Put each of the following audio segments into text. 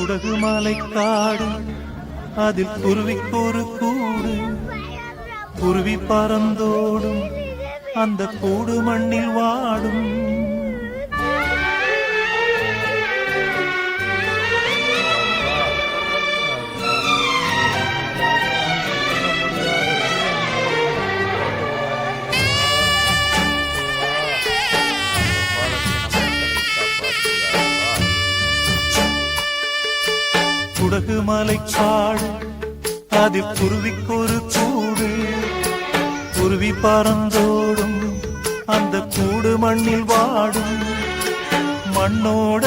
உடகு மாலை காடு அதில் குருவிக்கொரு கூடு. குருவி பறந்தோடும் அந்த கூடு மண்ணில் வாடும். குடகு மலை காடு அதில் குருவிக்கொரு கூடு. குருவி பறந்தோடும் அந்த கூடு மண்ணில் வாடும். மண்ணோட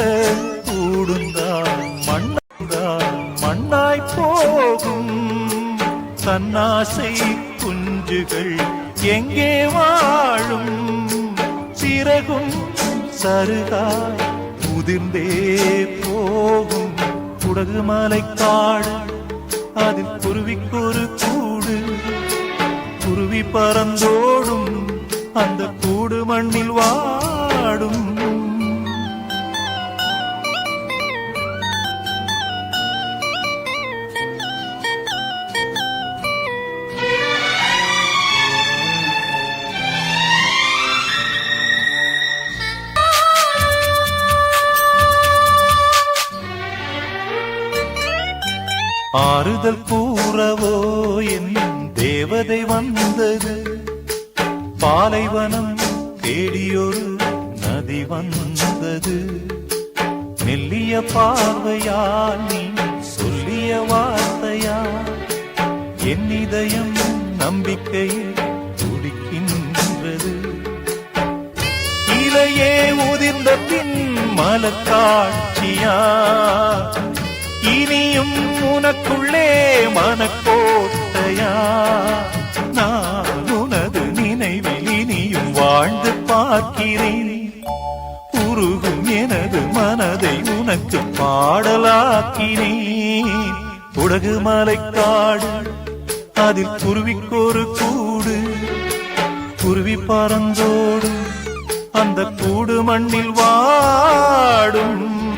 கூடுந்தான் மண்ணாய் மண்ணாய் போகும். தன்னாசை குஞ்சுகள் எங்கே வாழும்? சிறகும் சருகாய் உதிர்ந்தே போகும். குடகு மலை காடு அதில் குருவிக்கொரு கூடு. குருவி பறந்தோடும் அந்த கூடு மண்ணில் வாடும். ஆறுதல் கூறவோ என் தேவதை வந்தது. பாலைவனம் தேடியொரு நதி வந்தது. மெல்லிய பார்வையால் நீ சொல்லிய வார்த்தையா என் இதயம் நம்பிக்கையில் துடிக்கின்றது. இலையே உதிர்ந்த பின் மலக்காட்சியா உனக்குள்ளே மனக்கோட்டையா? நான் உனது நினைவில் இனியும் வாழ்ந்து பார்க்கிறேன். உருகும் எனது மனதை உனக்கு பாடலாக்கினேன் உலகு மலைக்காடு அதில் குருவிக்கொரு கூடு. குருவி பறந்தோடு அந்த கூடு மண்ணில் வாடும்.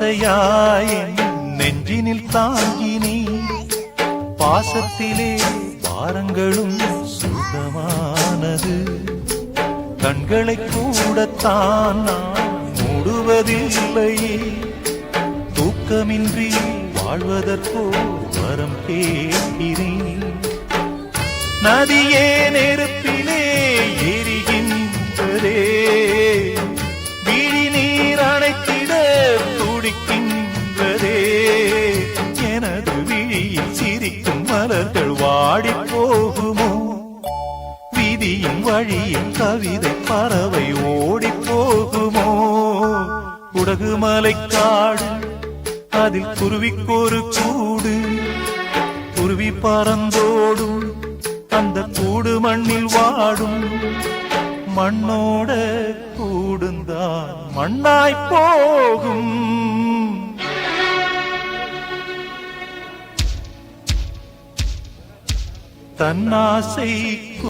ஆசையாய் என் நெஞ்சினில் தாங்கினி. பாசத்திலே பாரங்களும் சுத்தமானது கண்களை கூடத்தான் நான் மூடுவதில்லையே. தூக்கமின்றி வாழ்வதற்கோ வரம் கேட்கிறேன். நதியே நெருப்பு போகுமோ? விதியும் வழியும் கவிதை பறவை ஓடி போகுமோ? உடகு மலைக்காடு அதில் குருவிக்கொரு கூடு. குருவி பறந்தோடும் அந்த கூடு மண்ணில் வாடும். மண்ணோட கூடுந்தான் மண்ணாய் போகும். தன்னாசை